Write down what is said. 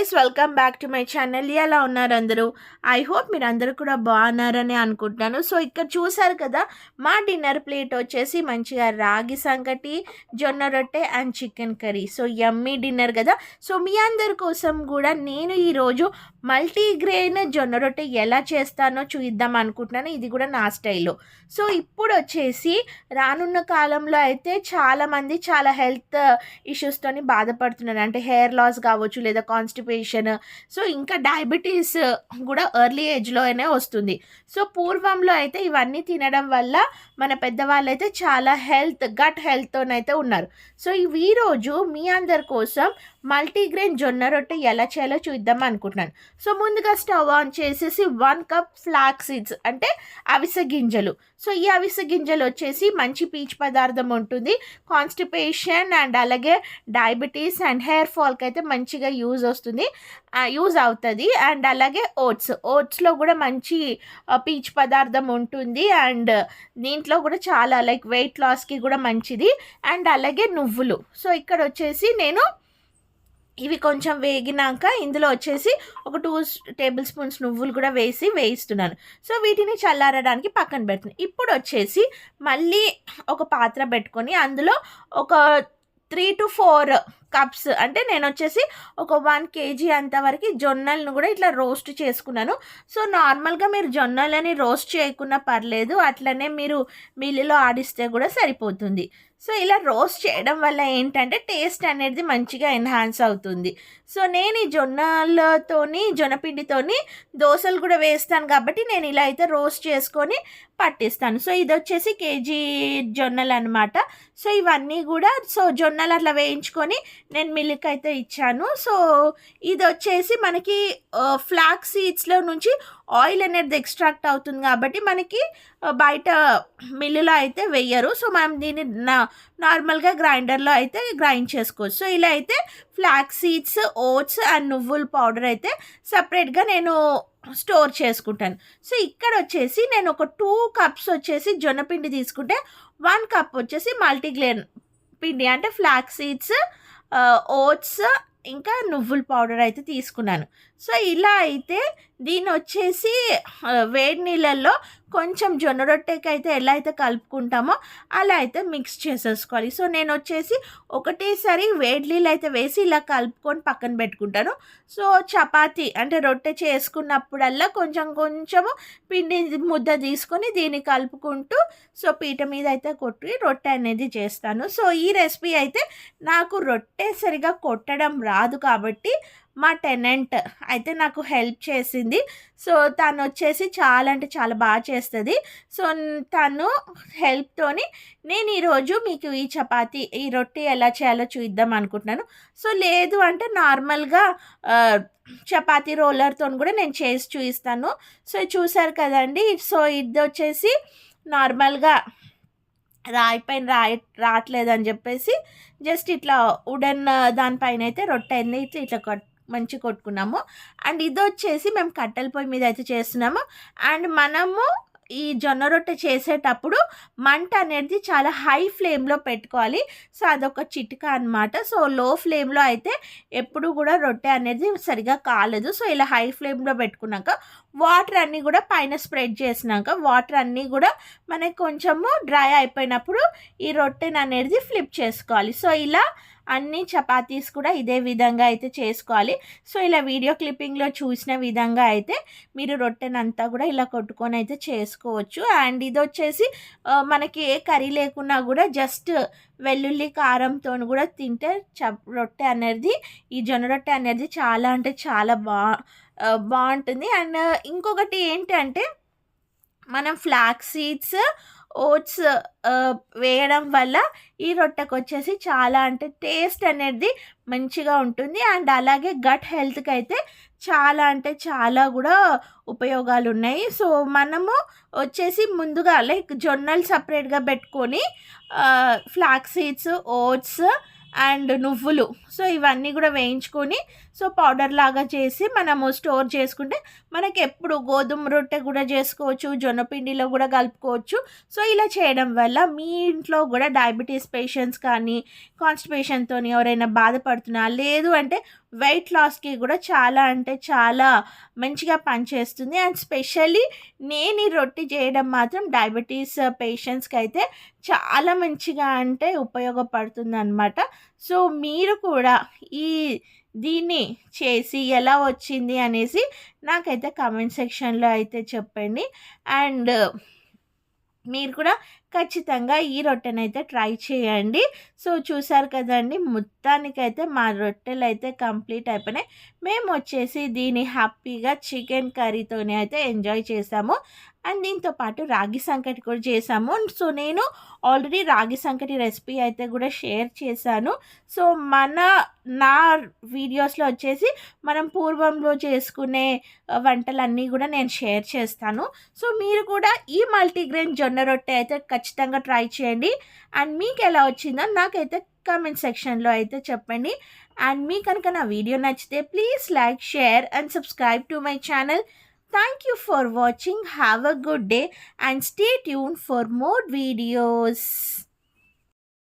Guys welcome back to my channel. ఎలా ఉన్నారు అందరూ? ఐ హోప్ మీరు అందరూ కూడా బాగున్నారని అనుకుంటున్నాను. సో ఇక్కడ చూసారు కదా మా డిన్నర్ ప్లేట్ వచ్చేసి మంచిగా రాగి సంగటి జొన్న రొట్టె and chicken curry. So yummy dinner కదా. సో మీ అందరి కోసం కూడా నేను ఈరోజు మల్టీగ్రెయిన్ జొన్న రొట్టె ఎలా చేస్తానో చూద్దాం అనుకుంటున్నాను. ఇది కూడా నా స్టైల్లో సో ఇప్పుడు వచ్చేసి రానున్న కాలంలో అయితే చాలామంది చాలా హెల్త్ ఇష్యూస్తోని బాధపడుతున్నారు. అంటే హెయిర్ లాస్ కావచ్చు లేదా కాన్స్టిపేషన్ సో ఇంకా డయాబెటీస్ కూడా ఎర్లీ ఏజ్లోనే వస్తుంది. సో పూర్వంలో అయితే ఇవన్నీ తినడం వల్ల మన పెద్దవాళ్ళు అయితే చాలా హెల్త్ గట్ హెల్త్తోనైతే ఉన్నారు. సో ఈరోజు మీ అందరి కోసం మల్టీగ్రెయిన్ జొన్న రొట్టె ఎలా చేయాలో చూద్దాం అనుకుంటున్నాను. సో ముందుగా స్టవ్ ఆన్ చేసేసి వన్ కప్ ఫ్లాక్ సీడ్స్ అంటే అవిసె గింజలు. సో ఈ అవిసె గింజలు వచ్చేసి మంచి పీచు పదార్థం ఉంటుంది. కాన్స్టిపేషన్ అండ్ అలాగే డయాబెటీస్ అండ్ హెయిర్ ఫాల్కి అయితే మంచిగా యూజ్ వస్తుంది. యూజ్ అవుతుంది. అండ్ అలాగే ఓట్స్. ఓట్స్లో కూడా మంచి పీచు పదార్థం ఉంటుంది. అండ్ దీంట్లో కూడా చాలా లైక్ వెయిట్ లాస్కి కూడా మంచిది. అండ్ అలాగే నువ్వులు. సో ఇక్కడ వచ్చేసి నేను ఇవి కొంచెం వేగినాక ఇందులో వచ్చేసి ఒక టూ టేబుల్ స్పూన్స్ నువ్వులు కూడా వేసి వేయిస్తున్నాను. సో వీటిని చల్లారడానికి పక్కన పెడుతున్నాను ఇప్పుడు వచ్చేసి మళ్ళీ ఒక పాత్ర పెట్టుకొని అందులో ఒక త్రీ టు ఫోర్ కప్స్. అంటే నేను వచ్చేసి ఒక వన్ కేజీ అంతవరకు జొన్నలను కూడా ఇట్లా రోస్ట్ చేసుకున్నాను. సో నార్మల్గా మీరు జొన్నలని రోస్ట్ చేయకుండా పర్లేదు అట్లనే మీరు మిల్లులో ఆడిస్తే కూడా సరిపోతుంది. సో ఇలా రోస్ట్ చేయడం వల్ల ఏంటంటే టేస్ట్ అనేది మంచిగా ఎన్హాన్స్ అవుతుంది. సో నేను ఈ జొన్నలతోని జొన్నపిండితోని దోశలు కూడా వేస్తాను కాబట్టి నేను ఇలా అయితే రోస్ట్ చేసుకొని పట్టిస్తాను. సో ఇది వచ్చేసి కేజీ జొన్నలు అనమాట సో ఇవన్నీ కూడా సో జొన్నలు అట్లా వేయించుకొని నేను మిల్క్ అయితే ఇచ్చాను. సో ఇది వచ్చేసి మనకి ఫ్లాక్ సీడ్స్లో నుంచి ఆయిల్ అనేది ఎక్స్ట్రాక్ట్ అవుతుంది కాబట్టి మనకి బయట మిల్లులో అయితే వెయ్యరు సో మనం దీన్ని నా నార్మల్గా గ్రైండర్లో అయితే గ్రైండ్ చేసుకోవచ్చు. సో ఇలా అయితే ఫ్లాక్ సీడ్స్ ఓట్స్ అండ్ నువ్వుల పౌడర్ అయితే సపరేట్గా నేను స్టోర్ చేసుకుంటాను. సో ఇక్కడ వచ్చేసి నేను ఒక టూ కప్స్ వచ్చేసి జొన్నపిండి తీసుకుంటే వన్ కప్ వచ్చేసి మల్టీగ్లేన్ పిండి అంటే ఫ్లాక్ సీడ్స్ ఓట్స్ ఇంకా నువ్వుల పౌడర్ అయితే తీసుకున్నాను. సో ఇలా అయితే దీని వచ్చేసి వేడి నీళ్ళల్లో కొంచెం జొన్న రొట్టెకి అయితే ఎలా అయితే కలుపుకుంటామో అలా అయితే మిక్స్ చేసేసుకోవాలి. సో నేను వచ్చేసి ఒకటేసారి వేడి నీళ్ళు అయితే వేసి ఇలా కలుపుకొని పక్కన పెట్టుకుంటాను. సో చపాతి అంటే రొట్టె చేసుకున్నప్పుడల్లా కొంచెం కొంచెము పిండి ముద్ద తీసుకొని దీన్ని కలుపుకుంటూ సో పీట మీద అయితే కొట్టి రొట్టె అనేది చేస్తాను. సో ఈ రెసిపీ అయితే నాకు రొట్టె సరిగా కొట్టడం రాదు కాబట్టి మా టెనెంట్ అయితే నాకు హెల్ప్ చేసింది. సో తను వచ్చేసి చాలా అంటే చాలా బాగా చేస్తుంది. సో తను హెల్ప్తోని నేను ఈరోజు మీకు ఈ చపాతీ ఈ రొట్టె ఎలా చేయాలో చూద్దాం అనుకుంటున్నాను. సో లేదు అంటే నార్మల్గా చపాతీ రోలర్తో కూడా నేను చేసి చూపిస్తాను. సో చూసారు కదండి. సో ఇది వచ్చేసి నార్మల్గా రాయి పైన రాయి రావట్లేదని చెప్పేసి జస్ట్ ఇట్లా ఉడన్ దానిపైన అయితే రొట్టె అయితే ఇట్లా కట్ మంచి కొట్టుకున్నాము. అండ్ ఇది వచ్చేసి మేము కట్టెల పొయ్యి మీద అయితే చేస్తున్నాము. అండ్ మనము ఈ జొన్న రొట్టె చేసేటప్పుడు మంట అనేది చాలా హై ఫ్లేమ్లో పెట్టుకోవాలి. సో అదొక చిటిక అనమాట సో లో ఫ్లేమ్లో అయితే ఎప్పుడు కూడా రొట్టె అనేది సరిగా కాలేదు. సో ఇలా హై ఫ్లేమ్లో పెట్టుకున్నాక వాటర్ అన్నీ కూడా పైన స్ప్రెడ్ చేసినాక వాటర్ అన్నీ కూడా మనకి కొంచెము డ్రై అయిపోయినప్పుడు ఈ రొట్టెని అనేది ఫ్లిప్ చేసుకోవాలి. సో ఇలా అన్ని చపాతీస్ కూడా ఇదే విధంగా అయితే చేసుకోవాలి. సో ఇలా వీడియో క్లిప్పింగ్లో చూసిన విధంగా అయితే మీరు రొట్టెనంతా కూడా ఇలా కొట్టుకొని అయితే చేసుకోవచ్చు. అండ్ ఇది వచ్చేసి మనకి ఏ కర్రీ లేకున్నా కూడా జస్ట్ వెల్లుల్లి కారంతో కూడా తింటే చ రొట్టె అనేది ఈ జొన్న రొట్టె అనేది చాలా అంటే చాలా బా బాగుంటుంది. అండ్ ఇంకొకటి ఏంటంటే మనం ఫ్లాక్ సీడ్స్ ఓట్స్ వేయడం వల్ల ఈ రొట్టెకు వచ్చేసి చాలా అంటే టేస్ట్ అనేది మంచిగా ఉంటుంది. అండ్ అలాగే గట్ హెల్త్కి అయితే చాలా అంటే చాలా కూడా ఉపయోగాలు ఉన్నాయి సో మనము వచ్చేసి ముందుగా లైక్ జొన్నలు సపరేట్గా పెట్టుకొని ఫ్లాక్ సీడ్స్ ఓట్స్ అండ్ నువ్వులు. సో ఇవన్నీ కూడా వేయించుకొని సో పౌడర్ లాగా చేసి మనము స్టోర్ చేసుకుంటే మనకి ఎప్పుడు గోధుమ రొట్టె కూడా చేసుకోవచ్చు జొన్న పిండిలో కూడా కలుపుకోవచ్చు. సో ఇలా చేయడం వల్ల మీ ఇంట్లో కూడా డయాబెటీస్ పేషెంట్స్ కానీ కాన్స్టిపేషన్తో ఎవరైనా బాధపడుతున్నా లేదు అంటే వెయిట్ లాస్కి కూడా చాలా అంటే చాలా మంచిగా పనిచేస్తుంది. అండ్ స్పెషల్లీ నేను ఈ రొట్టె చేయడం మాత్రం డయాబెటీస్ పేషెంట్స్కి uh, అయితే చాలా మంచిగా అంటే ఉపయోగపడుతుంది అనమాట సో మీరు కూడా ఈ దీన్ని చేసి ఎలా వచ్చింది అనేసి నాకైతే కామెంట్ సెక్షన్లో అయితే చెప్పండి. అండ్ మీరు కూడా ఖచ్చితంగా ఈ రొట్టెనైతే ట్రై చేయండి. సో చూసారు కదండి మొత్తానికైతే మా రొట్టెలు అయితే కంప్లీట్ అయిపోయినాయి. మేము వచ్చేసి దీన్ని హ్యాపీగా చికెన్ కర్రీతోనే అయితే ఎంజాయ్ చేసాము. అండ్ దీంతో పాటు రాగి సంకటి కూడా చేసాము. సో నేను ఆల్రెడీ రాగి సంకటి రెసిపీ అయితే కూడా షేర్ చేశాను. సో మన నా వీడియోస్లో వచ్చేసి మనం పూర్వంలో చేసుకునే వంటలన్నీ కూడా నేను షేర్ చేస్తాను. సో మీరు కూడా ఈ మల్టీగ్రెయిన్ జొన్న రొట్టె అయితే ఖచ్చితంగా ట్రై చేయండి. అండ్ మీకు ఎలా వచ్చిందో నాకైతే కామెంట్ సెక్షన్లో అయితే చెప్పండి. అండ్ మీ కనుక నా వీడియో నచ్చితే please like share and subscribe to my channel Thank you for watching. Have a good day and stay tuned for more videos.